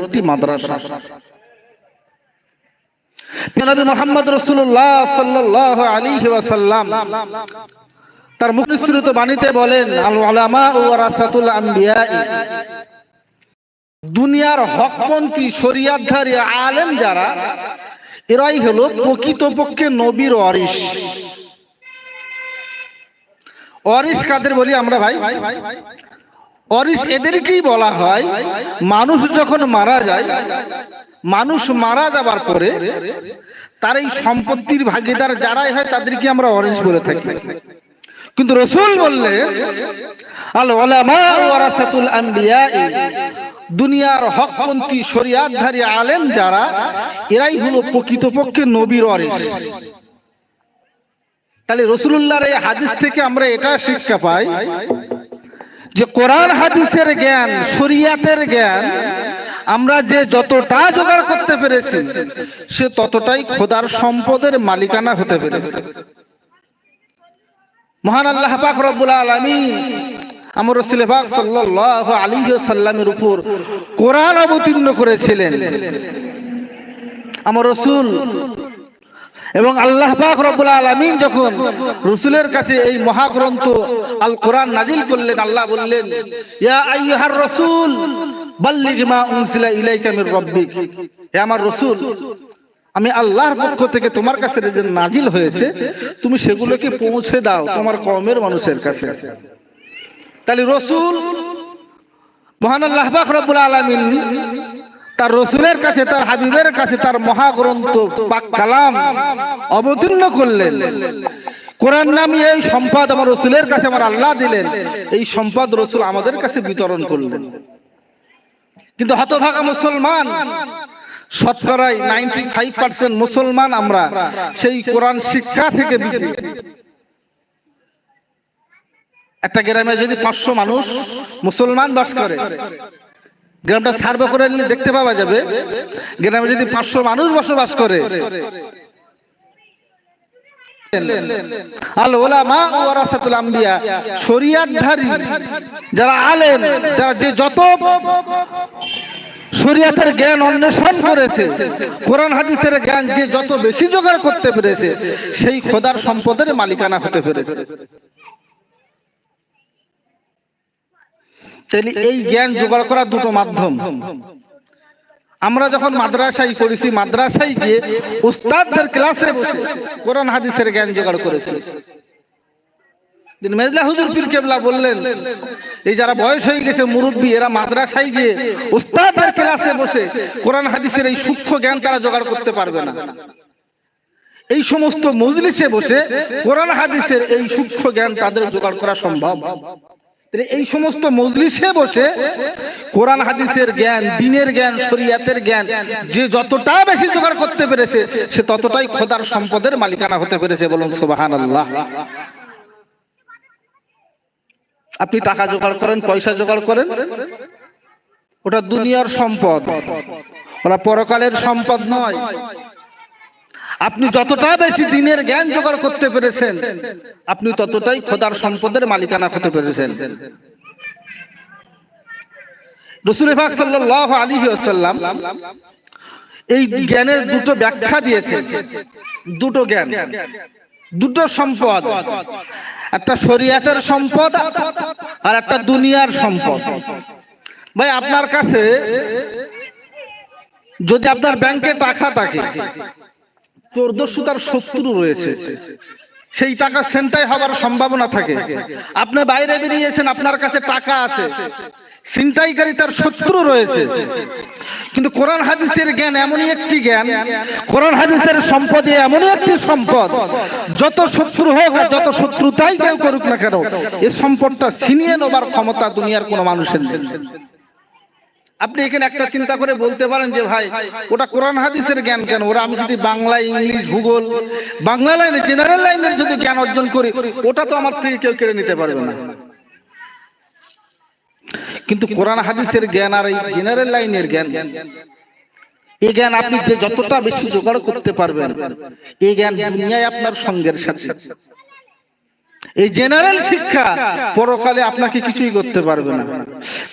একটি মাদ্রাসা। নবী মোহাম্মদ রসুল্লাহ সাল্লাহ আলী ওয়াসাল্লাম তার মুখনিসৃত বাণীতে বলেন দুনিয়ার হকপন্থী, শরিয়াতধারী, আলেম যারা, এরাই হলো প্রকৃতপক্ষে নবীর অরিস অরিস কাদের বলি আমরা ভাই? অরিস এদেরকেই বলা হয়, মানুষ যখন মারা যায়, মানুষ মারা যাবার পরে তার এই সম্পত্তির ভাগিদার যারাই হয় তাদেরকে আমরা অরিস বলে থাকি। কিন্তু রসুল বললে আল ওলামা ওয়ারাসাতুল আম্বিয়া দুনিয়ার হকপন্থী শরিয়াতধারী আলেম যারা, এরাই হলো প্রকৃতপক্ষে নবীর অরিস তাহলে রসুল্লাহর এই হাদিস থেকে আমরা এটা শিক্ষা পাই যে কোরআন হাদিসের জ্ঞান, শরিয়াতের জ্ঞান, আমরা যে যতটা জোগাড় করতে পেরেছি, সে ততটাই খোদার সম্পদের মালিকানা হতে পেরেছে। মহান আল্লাহ পাক রব্বুল আলামিন আমার রসুল পাক সাল্লাল্লাহু আলাইহি সাল্লামের উপর কোরআন অবতীর্ণ করেছিলেন। আমার রসুল এবং আল্লাহ পাক রব্বুল আলামিন যখন রসুলের কাছে এই মহাগ্রন্থ আল কোরআন নাজিল করলেন, আল্লাহ বললেন, ইয়া আইয়ুহার রাসূল, বাল্লিগ মা উনসিলা ইলাইকা মির রাব্বিক। হে আমার রসুল, আমি আল্লাহর পক্ষ থেকে তোমার কাছে যে নাজিল হয়েছে, তুমি সেগুলোকে পৌঁছে দাও তোমার কমের মানুষের কাছে। তাহলে রসুল, মহান আল্লাহ পাক রব্বুল আলামিন তার রসুলের কাছে, তার হাবিবের কাছে, তার মহাগ্রন্থ পাক কালাম অবতীর্ণ করলেন। কোরআন নামে এই সম্পদ আমার রসুলের কাছে আমার আল্লাহ দিলেন। এই সম্পদ রসুল আমাদের কাছে বিতরণ করলেন। কিন্তু হতভাগা মুসলমান, শতকরাই নাইনটি ফাইভ পার্সেন্ট মুসলমান আমরা সেই কোরআন শিক্ষা থেকে। একটা গ্রামে যদি পাঁচশো মানুষ মুসলমান বাস করে গ্রামটা সার্ভে করে নিলে দেখতে পাওয়া যাবে। গ্রামে যদি পাঁচশো মানুষ বসবাস করে। শরিয়াতধারী যারা আলেম, যারা যে যত শরিয়াতের জ্ঞান অন্বেষণ জ্ঞান যে যত বেশি করতে পেরেছে, সেই খোদার সম্পদের মালিকানা হতে পেরেছে। তাহলে এই জ্ঞান জোগাড় করার দুটো মাধ্যম। আমরা যখন মাদ্রাসায় পড়েছি মাদ্রাসায় গিয়ে উস্তাদদের ক্লাসে কোরআন হাদিসের জ্ঞান জোগাড় করেছি মেজলা হুজুর পীর কেবলা বললেন এই যারা বয়স হয়ে গেছে মুরব্বী এরা মাদ্রাসায় গিয়ে উস্তাদের ক্লাসে বসে কোরআন হাদিসের এই সূক্ষ্ম জ্ঞান তারা জোগাড় করতে পারবে না। এই সমস্ত মজলিসে বসে কোরআন হাদিসের এই সূক্ষ্ম জ্ঞান তাদের জোগাড় করা সম্ভব। এই সমস্ত মজলিসে বসে কোরআন, হাদিসের জ্ঞান, দিনের জ্ঞান, শরিয়াতের জ্ঞান, যে যতটা বেশি জোগাড় করতে পেরেছে, সে ততটাই খোদার সম্পদের মালিকানা হতে পেরেছে বলুন সুবাহান আল্লাহ আপনি টাকা জোগাড় করেন, পয়সা জোগাড় করেন, ওটা দুনিয়ার সম্পদ। ওরা পরকালের সম্পদ নয়। আপনি যতটা বেশি দিনের জ্ঞান জোগাড় করতে পেরেছেন, আপনি ততটাই খোদার সম্পদের মালিকানা হতে পেরেছেন। রসুল পাক সাল্লাল্লাহু আলাইহি ওয়াসাল্লাম এই জ্ঞানের দুটো ব্যাখ্যা দিয়েছেন। দুটো জ্ঞান, দুটো সম্পদ। একটা শরিয়াতের সম্পদ আর একটা দুনিয়ার সম্পদ। ভাই, আপনার কাছে যদি আপনার ব্যাংকে টাকা থাকে চোরদস্যু তার শত্রু রয়েছে। সেই টাকা সেন্টাই হবার সম্ভাবনা থাকে। আপনি বাইরে বেরিয়েছেন, আপনার কাছে টাকা আছে। ছিনতাইকারী তার শত্রু রয়েছে। কিন্তু কোরআন হাদিসের জ্ঞান এমনই একটি জ্ঞান, কোরআন হাদিসের সম্পদ এমনই একটি সম্পদ, যত শত্রু হোক আর যত শত্রুতাই কেউ করুক না কেন এই সম্পদটা ছিনিয়ে নেবার ক্ষমতা দুনিয়ার কোনো মানুষের নেই। আপনি এখানে একটা চিন্তা করে বলতে পারেন যে, ভাই, ওটা কোরআন হাদিসের জ্ঞান কেন? ওরা আমি যদি বাংলা, ইংলিশ, ভূগোল, বাংলা লাইনে জেনারেল লাইনের যদি জ্ঞান অর্জন করি, ওটা তো আমার থেকে কেউ কেড়ে নিতে পারবে না। কিন্তু কোরআন হাদিসের জ্ঞান আর এই জেনারেল লাইনের জ্ঞান এই জ্ঞান আপনি যে যতটা বেশি জোগাড় করতে পারবেন এই জ্ঞান দুনিয়ায় আপনার সঙ্গের সাথে। এই জেনারেল শিক্ষা, পরকালে আপনাকে কিছুই করতে পারবে না।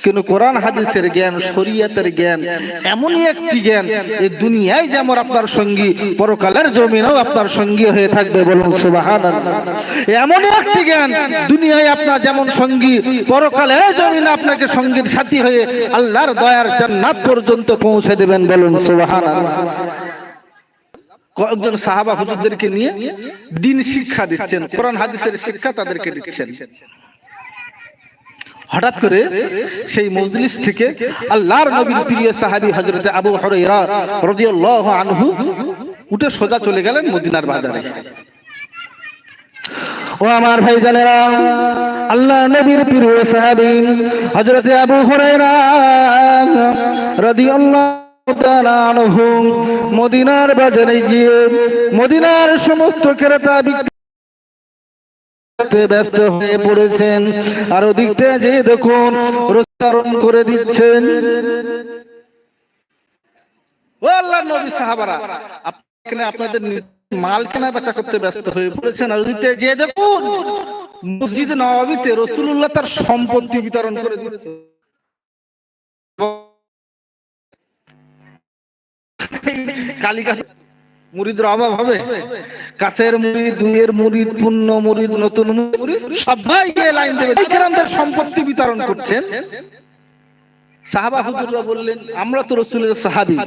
কিন্তু কোরআন, হাদিসের জ্ঞান, শরীয়তের জ্ঞান, এমনই একটি জ্ঞান, এই দুনিয়ায় যেমন আপনার সঙ্গী, পরকালের জমিনেও আপনার সঙ্গী হয়ে থাকবে বলুন সুবাহান এমনই একটি জ্ঞান, দুনিয়ায় আপনার যেমন সঙ্গী, পরকালের জমিনে আপনাকে সঙ্গীর সাথী হয়ে আল্লাহর দয়ার জান্নাত পর্যন্ত পৌঁছে দেবেন বলুন সুবাহান কয়েকজন সাহাবা হুজুরদেরকে নিয়ে দিন শিক্ষা দিচ্ছেন কোরআন হাদিসের শিক্ষা তাদেরকে দিচ্ছেন। হঠাৎ করে সেই মজলিস থেকে আল্লাহর নবীর প্রিয় সাহাবী হযরত আবু হুরায়রা রাদিয়াল্লাহু আনহু উঠে সোজা চলে গেলেন মদিনার বাজারে। ও আমার ভাই জানেরা আল্লাহ নবীর প্রিয় সাহাবী হযরত আবু হুরায়রা রাদিয়াল্লাহু মদিনার বাজারে গিয়ে মদিনার সমস্ত ক্রেতা ব্যস্ত হয়ে পড়েছেন। আর ওদিকটা যে দেখুন রোজারণ করে দিচ্ছেন। মসজিদ নবাবিতে রসুল্লাহ তার সম্পত্তি বিতরণ করে দিয়েছে কালিকা মুরিদের অভাব হবে। কাছের মুরিদ দুইয়ের মুরিদ পূর্ণ মুরিদ নতুন মুরিদ সবাই গিয়ে লাইন দেবে। সম্পত্তি বিতরণ করছেন। সাহাবা হুজুররা বললেন, আমরা তো রসুলের সাহাবি।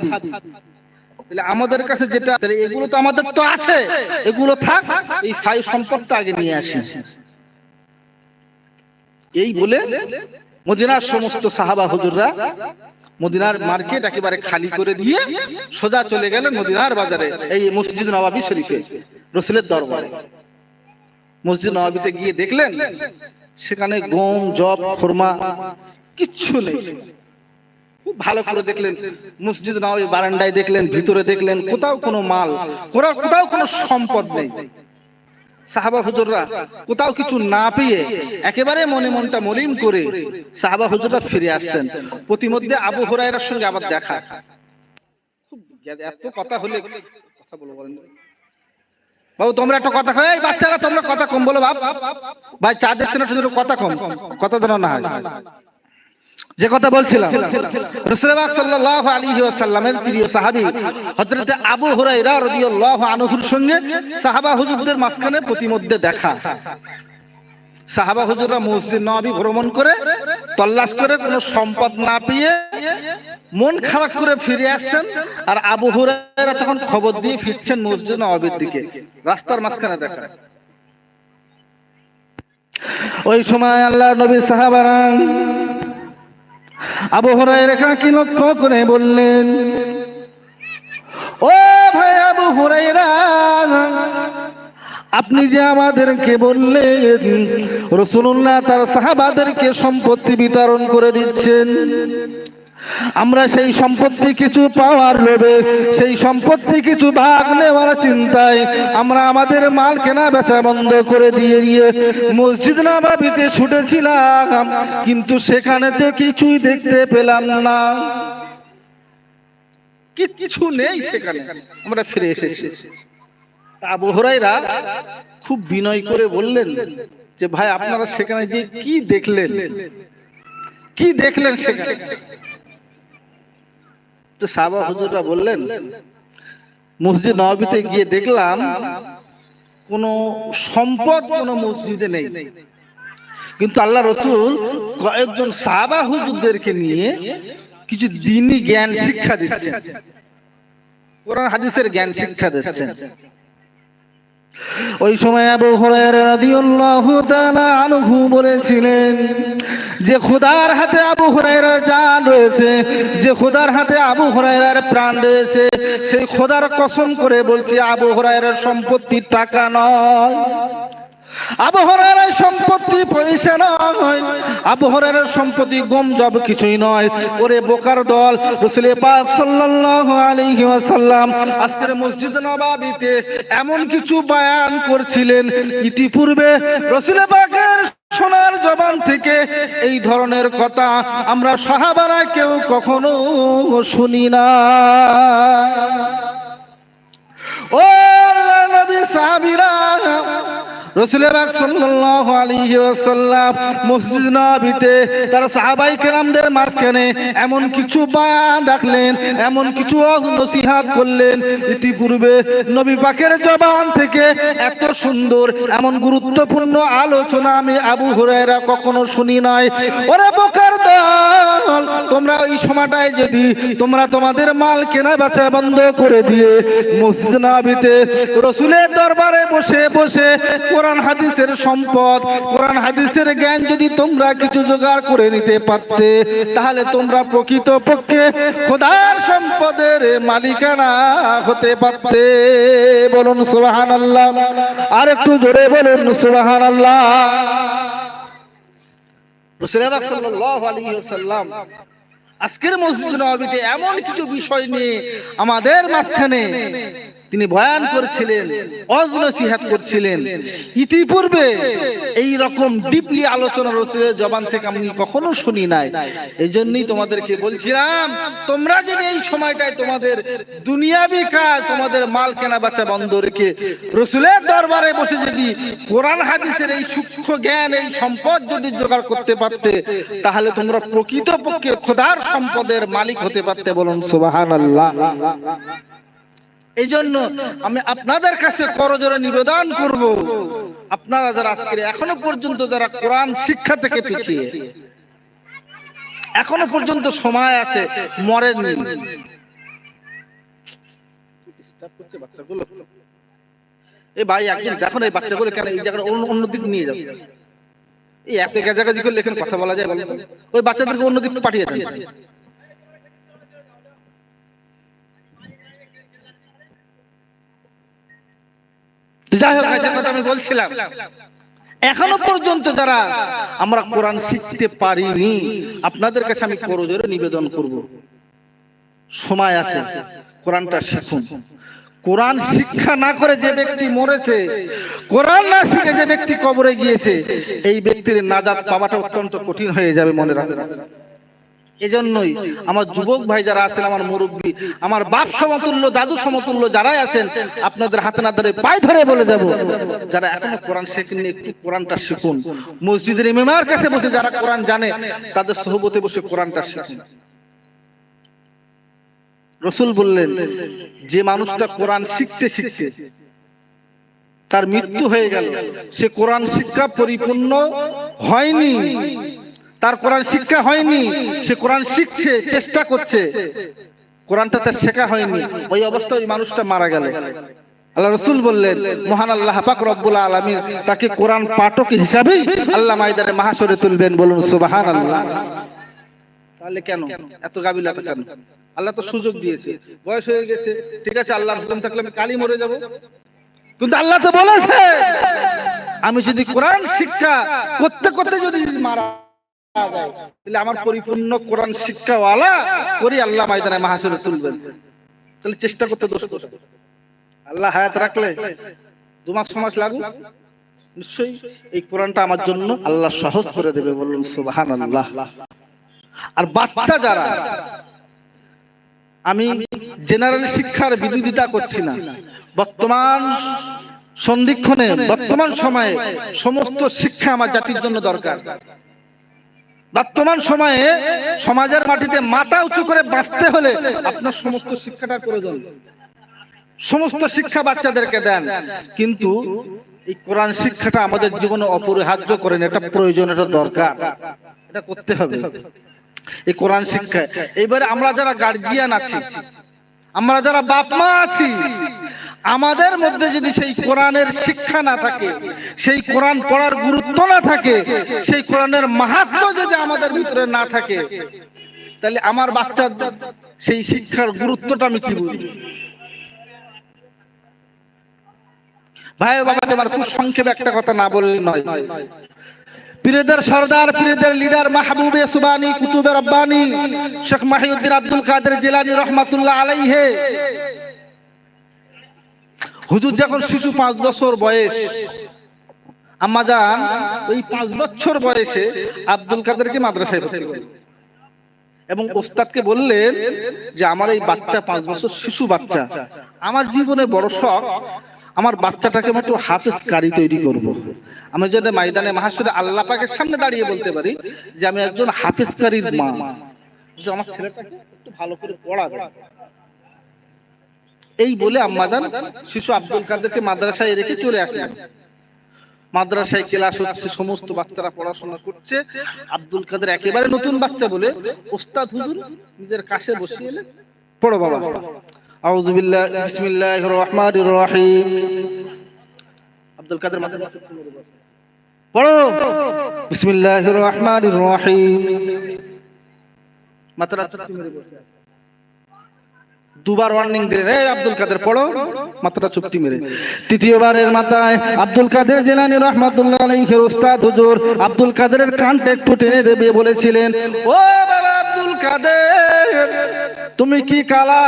তাহলে আমাদের কাছে যেটা এগুলো তো আমাদের তো আছে। এগুলো থাক, এই ফাই সম্পদটা আগে নিয়ে আসি। এই বলে মদিনার সমস্ত সাহাবা হুজুররা মদিনার মার্কেট একেবারে খালি করে দিয়ে সোজা চলে গেলেন মদিনার বাজারে, এই মসজিদ নবাবী শরীফে, রসুলের দরবারে। মসজিদ নবাবিতে গিয়ে দেখলেন, সেখানে গম, জব, খোরমা কিচ্ছু নেই। খুব ভালো করে দেখলেন, মসজিদ নবাবী বারান্দায় দেখলেন, ভিতরে দেখলেন, কোথাও কোনো মাল, কোথাও কোথাও কোনো সম্পদ নেই। সাহাবা হুজুররা কোথাও কিছু না পেয়ে একেবারে মনে মনটা মলিন করে সাহাবা হুজুররা ফিরে আসছেন। প্রতিমধ্যে আবু হুরায়রার সঙ্গে আবার দেখা। এত কথা হলে কথা বাবু, তোমরা একটা কথা এই বাচ্চারা, তোমরা কথা কম বলো বাপ। ভাই, চা দিচ্ছে না কথা কম। কথা যেন না হয়। যে কথা বলছিলাম রাসূলুল্লাহ সাল্লাল্লাহু আলাইহি ওয়াসাল্লামের প্রিয় সাহাবী, হযরত আবু হুরায়রা রাদিয়াল্লাহু আনহুর সঙ্গে সাহাবা হুজুরদের মাঝখানে প্রতিমধ্যে দেখা। সাহাবা হুজুররা মসজিদ নবী ভ্রমণ করে, তল্লাশ করে কোনো সম্পদ না পেয়ে মন খারাপ করে ফিরে আসছেন আর আবু হুরায়রা তখন খবর দিয়ে ফিরছেন মসজিদ নবীর দিকে, রাস্তার মাঝখানে দেখা। ওই সময় আল্লাহ নবী সাহাবারা আবু রেখা কি লক্ষ্য করে বললেন, ও ভাই আবু হুরাইরা আপনি যে আমাদেরকে বললেন রসুল্লাহ তার সাহাবাদেরকে সম্পত্তি বিতরণ করে দিচ্ছেন আমরা সেই সম্পত্তি কিছু পাওয়ার লোভে, সেই সম্পত্তি কিছু ভাগ নেওয়ার চিন্তায় আমরা আমাদের মাল কেনা বেচা বন্ধ করে দিয়ে দিয়ে মসজিদ নবাবিতে ছুটেছিলাম, কিন্তু সেখানে তো কিছুই দেখতে পেলাম না। কিছু নেই সেখানে। আমরা ফিরে এসেছি। আবু হুরায়রা খুব বিনয় করে বললেন যে, ভাই, আপনারা সেখানে যে কি দেখলেন? কি দেখলেন সেখানে? তো সাবা হুজুররা বললেন, মসজিদ নবীতে গিয়ে দেখলাম কোন সম্পদ কোন মসজিদে নেই। কিন্তু আল্লাহ রসুল কয়েকজন সাবা হুজুরদেরকে নিয়ে কিছু দিনই জ্ঞান শিক্ষা দিচ্ছেন। কোরআন হাদিসের জ্ঞান শিক্ষা দিচ্ছেন। ওই সময় আবু রাদিয়াল্লাহু বলেছিলেন, যে খোদার হাতে আবু হুরায়রার জান রয়েছে, যে খোদার হাতে আবু হুরায়রার প্রাণ রয়েছে, সেই খোদার কসম করে বলছি, আবু হুরায়রার সম্পত্তি টাকা নয়। আবু হুরায়রার সম্পত্তি পয়সা নয়। আবু হুরায়রার সম্পত্তি গম কিছুই নয়। ওরে বোকার দল পাক সাল্লাল্লাহু আলাইহি ওয়াসাল্লাম আজকের মসজিদ এমন কিছু বয়ান করছিলেন। ইতিপূর্বে রাসূল পাকের সোনার জবান থেকে এই ধরনের কথা আমরা সাহাবারা কেউ কখনো শুনি না। ও আল্লাহ নবী সাহাবীরা রসুল সাল্লাল্লাহু আলাইহি ওয়াসাল্লাম মসজিদ তার সাহাবাই কেরামদের মাঝখানে এমন কিছু এমন কিছু করলেন থেকে এত সুন্দর, এমন গুরুত্বপূর্ণ আলোচনা আমি আবু হুরায়রা কখনো শুনি নাই। ওরে বোকার দল, তোমরা ওই সময়টায় যদি তোমরা তোমাদের মাল কেনা বেচা বন্ধ করে দিয়ে মসজিদ নববীতে রসুলের দরবারে বসে বসে কোরআন হাদিসের সম্পদ, কোরআন হাদিসের জ্ঞান যদি তোমরা কিছু জোগাড় করে নিতে পারতে, তাহলে তোমরা প্রকৃত পক্ষে খোদার সম্পদের মালিকানা হতে পারতে। বলুন সুবাহান আল্লাহ আর একটু জোরে বলুন সুবাহান আল্লাহ আজকের মসজিদ নববীতে এমন কিছু বিষয় নিয়ে আমাদের মাঝখানে তিনি বয়ান করেছিলেন অজনসিহাত করছিলেন। ইতিপূর্বে এই রকম ডিপলি আলোচনা রসুলের জবান থেকে আমি কখনো শুনি নাই। এই জন্যই তোমাদেরকে বলছিলাম, তোমরা যদি এই সময়টায় তোমাদের দুনিয়াবি কাজ, তোমাদের মাল কেনা বেচা বন্ধ রেখে রসুলের দরবারে বসে যদি কোরআন, হাদিসের এই সূক্ষ্ম জ্ঞান, এই সম্পদ যদি জোগাড় করতে পারতে, তাহলে তোমরা প্রকৃত পক্ষে খোদার সম্পদের মালিক হতে পারতে বলুন সুবাহান আল্লাহ এই জন্য আমি আপনাদের কাছে করজোরে নিবেদন করব। আপনারা যারা আজকে এখনও পর্যন্ত যারা কোরআন শিক্ষা থেকে পিছিয়ে, এখনও পর্যন্ত সময় আছে, মরেননি। এই ভাই, একজন দেখুন এই বাচ্চাগুলো কেন এই জায়গাটা অন্য দিক নিয়ে যাবে? এই এত গাজাগাজি করলে এখানে কথা বলা যায় ওই বাচ্চাদেরকে অন্য দিক পাঠিয়ে দেন। যাই হোক কথা আমি বলছিলাম। এখনও পর্যন্ত যারা আমরা কোরআন শিখতে পারিনি, আপনাদের কাছে আমি করজোরে নিবেদন করব। সময় আছে, কোরআনটা শিখুন। কোরআন শিক্ষা না করে যে ব্যক্তি মরেছে, কোরআন না শিখে যে ব্যক্তি কবরে গিয়েছে, এই ব্যক্তির নাজাত পাওয়াটা অত্যন্ত কঠিন হয়ে যাবে মনে রাখবেন। এজন্যই আমার যুবক ভাই যারা আছেন, আমার মুরব্বী, আমার বাপ সমতুল্য, দাদু সমতুল্য যারাই আছেন, আপনাদের হাতে না ধরে পায়ে ধরে বলে যাব যারা এখনও কোরআন শেখেননি, একটু কোরআনটা শিখুন। মসজিদের ইমামের কাছে বসে যারা কোরআন জানে, তাদের সহবতে বসে কোরআনটা শিখুন। রসুল বললেন, যে মানুষটা কোরআন শিখতে শিখতে তার মৃত্যু হয়ে গেল, সে কোরআন শিক্ষা পরিপূর্ণ হয়নি। তার কোরআন শিক্ষা হয়নি, সে কোরআন শিখছে, চেষ্টা করছে। কোরআনটা তার শেখা হয়নি, ওই অবস্থায় ওই মানুষটা মারা গেল। আল্লাহ রসুল বললেন, মহান আল্লাহ, পাক রব্বুল আলমী তাকে কোরআন পাঠক হিসাবে আল্লাহ মাইদারে মাহাসরে তুলবেন বলুন সুবাহান আল্লাহ তাহলে কেন? এত গাবিলাতে কেন? আল্লাহ তো সুযোগ দিয়েছে। বয়স হয়ে গেছে, ঠিক আছে আল্লাহ হুকুম থাকলে আমি কালই মরে যাব। কিন্তু আল্লাহ তো বলেছে, আমি যদি কোরআন শিক্ষা করতে করতে যদি মারা তাহলে আমার পরিপূর্ণ কোরআন শিক্ষাওয়ালা করি আল্লাহ ময়দানে মাহাসরে তুলবেন। তাহলে চেষ্টা করতে দোষ? আল্লাহ হায়াত রাখলে দু মাস সমাজ লাগুক নিশ্চয়ই এই কোরআনটা আমার জন্য আল্লাহ সহজ করে দেবে বলুন সুবাহান আল্লাহ আর বাচ্চা যারা, আমি জেনারেল শিক্ষার বিরোধিতা করছি না। বর্তমান সন্ধিক্ষণে, বর্তমান সময়ে সমস্ত শিক্ষা আমার জাতির জন্য দরকার। বর্তমান সময়ে সমাজের মাটিতে মাথা উঁচু করে বাঁচতে হলে আপনার সমস্ত শিক্ষাটার প্রয়োজন। সমস্ত শিক্ষা বাচ্চাদেরকে দেন। কিন্তু এই কোরআন শিক্ষাটা আমাদের জীবনে অপরিহার্য করেন এটা প্রয়োজন, এটা দরকার। এটা করতে হবে। এই কোরআন শিক্ষা এবারে আমরা যারা গার্জিয়ান আছি, আমরা যারা বাপ মা আছি আমাদের মধ্যে যদি সেই কোরআনের শিক্ষা না থাকে, সেই কোরআন পড়ার গুরুত্ব না থাকে, সেই কোরআনের মাহাত্ম যদি আমাদের ভিতরে না থাকে, তাহলে আমার বাচ্চার সেই শিক্ষার গুরুত্বটা আমি কি বুঝি ভাই বাবা, তোমার সংক্ষেপে একটা কথা না বললে নয়। পীরেদের সর্দার, পীরেদের লিডার মাহবুবে সুবানি, কুতুবে Rabbani, Sheikh Muhiuddin Abdul Qadir Jilani রহমাতুল্লাহ আলাইহে। হুজুর যখন শিশু পাঁচ বছর বয়স, আম্মা যান, ওই পাঁচ বছর বয়সে আব্দুল কাদেরকে মাদ্রাসায় ভর্তি এবং ওস্তাদকে বললেন যে, আমার এই বাচ্চা পাঁচ বছর শিশু বাচ্চা। আমার জীবনে বড় শখ, আমার বাচ্চাটাকে একটু হাফেজ কারি তৈরি করব। আমি যেন ময়দানে মাহাসুরে আল্লাহ পাকের সামনে দাঁড়িয়ে বলতে পারি যে, আমি একজন হাফেজ কারির মা। আমার ছেলেটাকে একটু ভালো করে পড়াবে। এই বলে আম্মাজান শিশু আব্দুল কাদেরকে মাদ্রাসায় রেখে চলে আসলেন। মাদ্রাসায় ক্লাস হচ্ছে, সমস্ত বাচ্চারা পড়াশোনা করছে। আব্দুল কাদের একেবারে নতুন বাচ্চা বলে ওস্তাদ হুজুর নিজের কাছে বসিয়ে এলেন। পড়ো বাবা। আউযু বিল্লাহ, বিসমিল্লাহির রহিম। আব্দুল কাদের মাথায়। পড়ো বিসমিল্লাহির রহমানির রহিম। মাথাটা চুপটি মেরে বসে আছে। দুবার ওয়ার্নিং দিলেন, এই আব্দুল কাদের পড়ো, মাথাটা চুপটি মেরে। তৃতীয়বারের মাথায় আব্দুল কাদের জেলানি রহমাতুল্লাহ আলাইহির উস্তাদ হুজুর আব্দুল কাদেরের কানটা একটু টেনে দেবে বলেছিলেন, ও বাবা আব্দুল কাদের, তুমি কি কালা?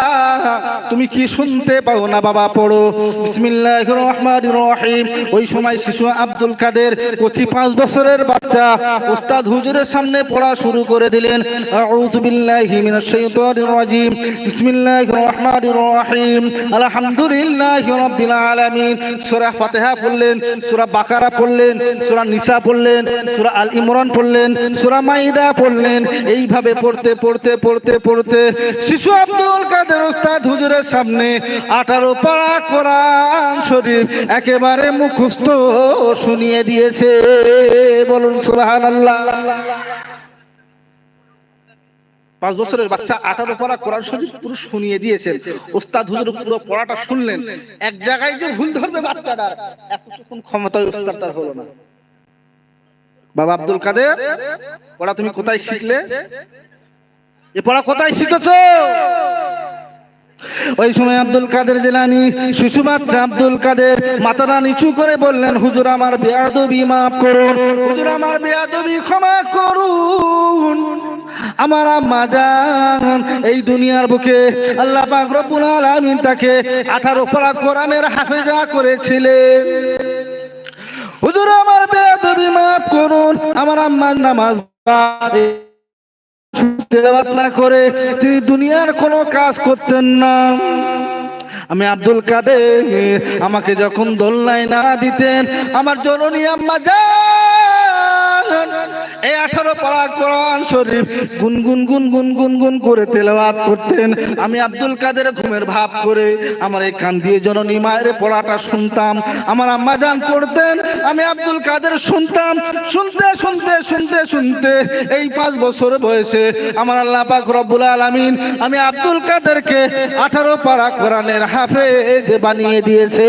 তুমি কি শুনতে পাও না বাবা, পড়ো। বিসমিল্লাহির রহমানির রহিম। ওই সময় শিশু আব্দুল কাদের কচি পাঁচ বছরের বাচ্চা উস্তাদ হুজুরের সামনে পড়া শুরু করে দিলেন। আউযু বিল্লাহি মিনাশ শাইতানির রাজিম। বিসমিল্লাহির রহমানির রহিম আলহামদুলিল্লাহি রাব্বিল আলামিন সূরা ফাতিহা পড়লেন সূরা বাকারা পড়লেন সূরা নিসা পড়লেন সূরা আল ইমরান পড়লেন সূরা মাইদা পড়লেন। এইভাবে পড়তে পড়তে পড়তে পড়তে শিশু আব্দুল কাদের উস্তাদ হুজুরের সামনে আঠারো পাড়া কোরআন শরীফ একেবারে মুখস্থ শুনিয়ে দিয়েছে। বলুন সুবহানাল্লাহ। পাঁচ বছরের বাচ্চা আঠারো পড়া কোরআন শরীফ পুরো শুনিয়ে দিয়েছেন। ওস্তাদ হুজুর পুরো পড়াটা শুনলেন। এক জায়গায় যে ভুল ধরবে বাচ্চাটার এতটুকুন ক্ষমতা ওস্তাদটার হলো না। বাবা আব্দুল কাদের, পড়া তুমি কোথায় শিখলে? এ পড়া কোথায় শিখেছো? ওই সময় আব্দুল কাদের জেলানি, শিশু বাচ্চা আব্দুল কাদের, মাথাটা নিচু করে বললেন, হুজুর আমার বেয়াদবি মাফ করুন, হুজুর আমার বেয়াদবি ক্ষমা করুন। আমার আম্মা জান, এই দুনিয়ার বুকে আল্লাহ পাক রব্বুল আলামিন তাকে 18 পারা কোরআনের হাফেজা করেছিলেন। হুজুর আমার বেয়াদবি মাফ করুন, আমার আম্মার নামাজ তেলাওয়াত না করে তিনি দুনিয়ার কোনো কাজ করতেন না। আমি আব্দুল কাদের, আমাকে যখন দোলনায় না দিতেন, আমার জননী আম্মা জান এই আঠারো পারা কোরআন শরীফ গুনগুন গুন গুন গুন গুন করে তেলাওয়াত করতেন। আমি আব্দুল কাদের ঘুমের ভাব করে আমার এই কান দিয়ে জননী মায়ের পড়াটা শুনতাম। আমার আম্মা জান পড়তেন, আমি আব্দুল কাদের শুনতাম। শুনতে শুনতে শুনতে শুনতে এই পাঁচ বছর বয়সে আমার আল্লাহ পাক রব্বুল আলামিন আমি আব্দুল কাদেরকে আঠারো পারা কোরআনের হাফে বানিয়ে দিয়েছে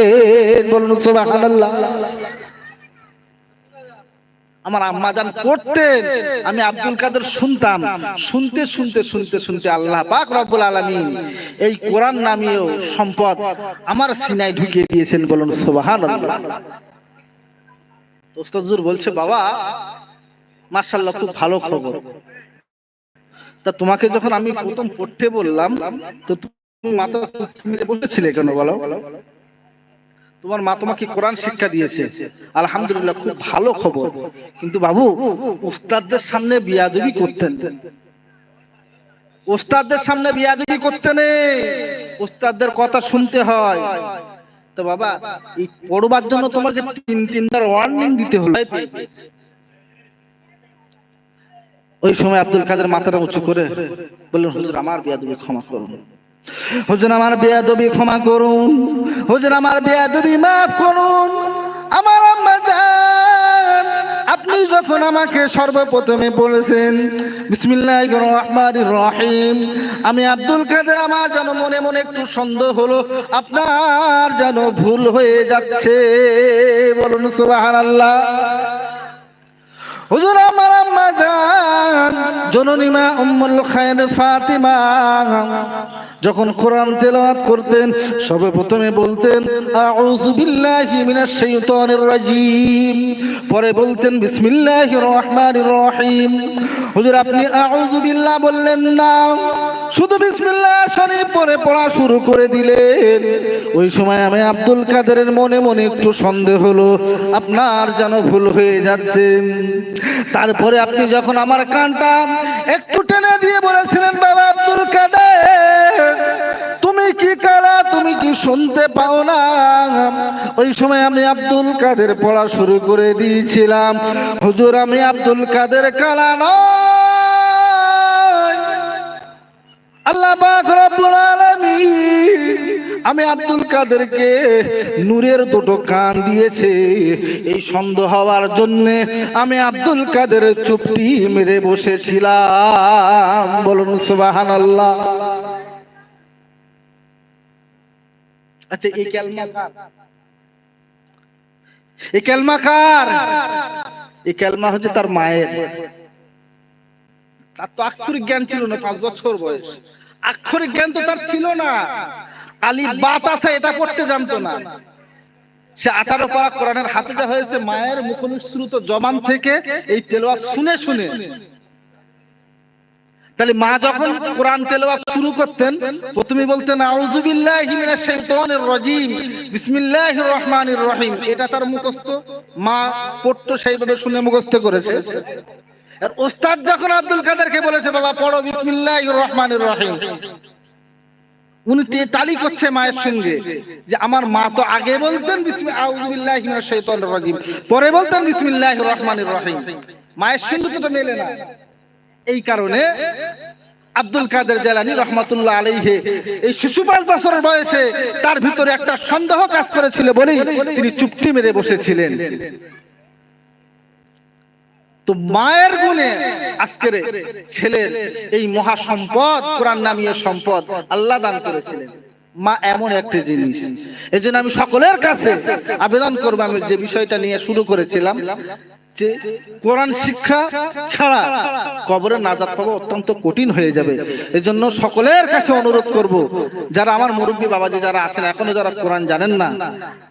বলুন সুবহানাল্লাহ। আমার আম্মা জান পড়তেন আমি আব্দুল কাদের শুনতাম। শুনতে শুনতে শুনতে শুনতে আল্লাহ পাক রব্বুল আলামিন এই কোরআন নামীয় সম্পদ আমার সিনায় ঢুকিয়ে দিয়েছেন বলুন সুবহানাল্লাহ। ওস্তাদ হুজুর বলছে, বাবা, মাশাআল্লাহ, খুব ভালো খবর। তা তোমাকে যখন আমি প্রথম পড়তে বললাম, তো তুমি মাথা তুমি বসেছিলে কেন বলো? তোমার মা তোমাকে কোরআন শিক্ষা দিয়েছে। আলহামদুলিল্লাহ, খুব ভালো খবর। কিন্তু বাবু, উস্তাদদের সামনে বিয়াদবি করতেন। উস্তাদদের সামনে বিয়াদবি করতে নেই কথা শুনতে হয়। তো বাবা, এই পড়বার জন্য তোমাকে তিন, তিনবার ওয়ার্নিং দিতে হলো। ওই সময় আব্দুল কাদের মাথাটা উঁচু করে বললেন, হুজুর, আমার বিয়াদবি ক্ষমা করুন। হুজুর, আমার বেয়াদবি ক্ষমা করুন। হুজুর, আমার বেয়াদবি মাফ করুন। আমার আম্মা জান আপনি যখন আমাকে সর্বপ্রথমে বলেছেন, বিসমিল্লাহির রহমানির রহিম আমি আব্দুল কাদের, আমার যেন মনে মনে একটু সন্দেহ হলো, আপনার যেন ভুল হয়ে যাচ্ছে। বলুন সুবহানাল্লাহ। হুজুর আমার আম্মা জান, জননী মা উম্মুল খায়র ফাতিমা। যখন কোরআন তেলাওয়াত করতেন সবে প্রথমে বলতেন, আউযু বিল্লাহি মিনাশ শাইতানির রাজিম। পরে বলতেন, বিসমিল্লাহির রহমানির রহিম। হুজুর, আপনি আউযু বিল্লাহ বললেন, না। শুধু বিসমিল্লাহ শরীফ পরে পড়া শুরু করে দিলেন। ওই সময় আমি আব্দুল কাদেরের মনে মনে একটু সন্দেহ হলো, আপনার যেন ভুল হয়ে যাচ্ছে। তারপরে আপনি যখন আমার কানটা একটু টেনে দিয়ে বলেছিলেন, বাবা আব্দুল কাদের, তুমি কি কালা, তুমি কি শুনতে পাও না? ওই সময় আমি আব্দুল কাদের পড়া শুরু করে দিয়েছিলাম। হুজুর, আমি আব্দুল কাদের কালা নয়। আল্লাহ পাক রব্বুল আমি আব্দুল কাদেরকে নূরের দুটো কান দিয়েছে। এই সন্দেহ হওয়ার জন্য আমি আব্দুল কাদের চুপটি মেরে বসেছিলাম। বলুন সুবহানাল্লাহ। আচ্ছা এই ক্যালমা এই ক্যালমা কার? এই ক্যালমা হচ্ছে তার মায়ের। তার তো আক্ষরিক জ্ঞান ছিল না, পাঁচ বছর বয়স। আক্ষরিক জ্ঞান তো তার ছিল না। আলী বাতাসে এটা পড়তে জানতো না। সে আঠারো পারা কোরআনের হাফিজা হয়েছে মায়ের মুখনিসৃত জবান থেকে এই তেলাওয়াত শুনে শুনে। তাহলে মা যখন কোরআন তেলাওয়াত শুরু করতেন প্রথমে বলতেন আউযু বিল্লাহি মিনাশ শাইতানির রাজিম। বিসমিল্লাহির রহমানির রহিম। এটা তার মুখস্থ। মা পড়তো সেইভাবে শুনে মুখস্থ করেছে। আর ওস্তাদ যখন আব্দুল কাদেরকে বলেছে বাবা পড়ো বিসমিল্লাহির রহমানির রহিম। উনি তালি করছে মায়ের সঙ্গে যে আমার মা তো আগে বলতেন রাজিম। পরে বলতেন বিসমিল্লাহির রহমানির রহিম। মায়ের সঙ্গে তো মেলে না। এই কারণে আব্দুল কাদের জেলানি রহমাতুল্লাহ আলাইহে এই শিশু পাঁচ বছরের বয়সে তার ভিতরে একটা সন্দেহ কাজ করেছিল বলেই তিনি চুপটি মেরে বসেছিলেন। তো মায়ের গুণে আজকের ছেলের এই মহা সম্পদ কোরআন নামীয় সম্পদ আল্লাহ দান করেছিলেন। মা এমন একটি জিনিস। এই আমি সকলের কাছে আবেদন করব, আমি যে বিষয়টা নিয়ে শুরু করেছিলাম। যে কোরআন শিক্ষা ছাড়া কবরে নাজাত অত্যন্ত কঠিন হয়ে যাবে। এজন্য সকলের কাছে অনুরোধ করব, যারা আমার মুরব্বী বাবাজি যারা আছেন, এখনও যারা কোরআন জানেন না,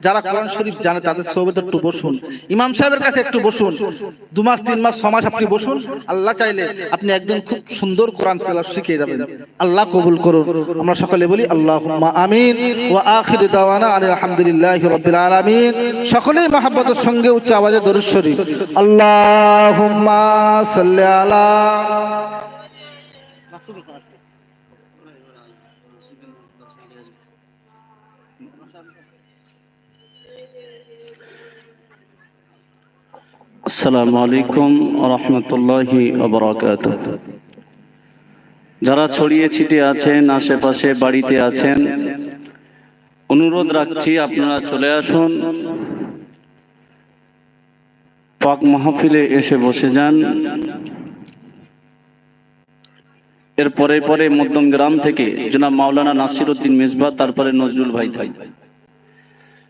যারা কোরআন শরীফ জানে, তাদের সহবেতে একটু বসুন। ইমাম সাহেবের কাছে একটু বসুন। দু মাস, তিন মাস মাস আপনি বসুন। আল্লাহ চাইলে আপনি একদিন খুব সুন্দর কোরআন তেলাওয়াত শিখে যাবেন। আল্লাহ কবুল করুন। আমরা সকলে বলি, আল্লাহুম্মা আমিন ওয়া আখির দাওয়ানা আলামিন। সকলেই মহব্বতের সঙ্গে উচ্চ আওয়াজে দরুদ শরীফ। আল্লাহুম্মা সাল্লি আলা আসসালামু আলাইকুম রহমতুল্লাহি অবরাকাত যারা ছড়িয়ে ছিটিয়ে আছেন, আশেপাশে বাড়িতে আছেন, অনুরোধ রাখছি আপনারা চলে আসুন। পাক মাহফিলে এসে বসে যান। এর পরে পরে মধ্যম গ্রাম থেকে জনাব মাওলানা নাসির উদ্দিন মেজবা, তারপরে নজরুল ভাই ভাই।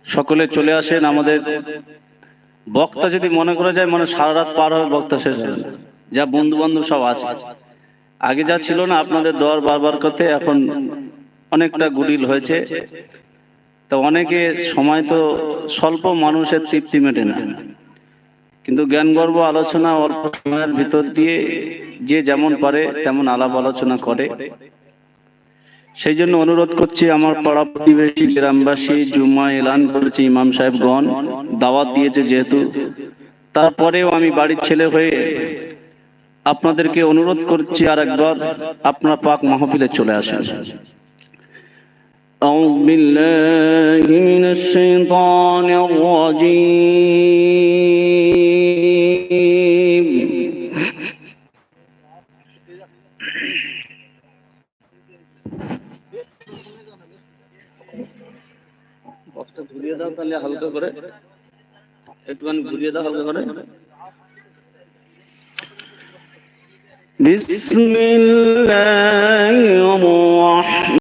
সকলে চলে আসেন আমাদের। বক্তা যদি মনে করা যায় মানে সারা রাত পার হবে বক্তা শেষ হবে। যা বন্ধু বান্ধব সব আছে। আগে যা ছিল না, আপনাদের দর বারবার করতে এখন অনেকটা গুডিল হয়েছে। তো অনেকে সময় তো স্বল্প মানুষের তৃপ্তি মেটে না। কিন্তু জ্ঞান গর্ব আলোচনা অল্প সময়ের ভিতর দিয়ে যে যেমন পারে তেমন আলাপ আলোচনা করে সেই জন্য অনুরোধ করছি আমার পাড়া প্রতিবেশী গ্রামবাসী জুম্মা এলান করেছে ইমাম সাহেবগণ দাওয়াত দিয়েছে যেহেতু তারপরেও আমি বাড়ির ছেলে হয়ে আপনাদেরকে অনুরোধ করছি আর একবার আপনার পাক মাহফিলে চলে আসেন أعوذ بالله من الشيطان الرجيم নিয়ে হালকা করে একটুখানি ঘুরিয়ে দাও হালকা করে। বিসমিল্লাহ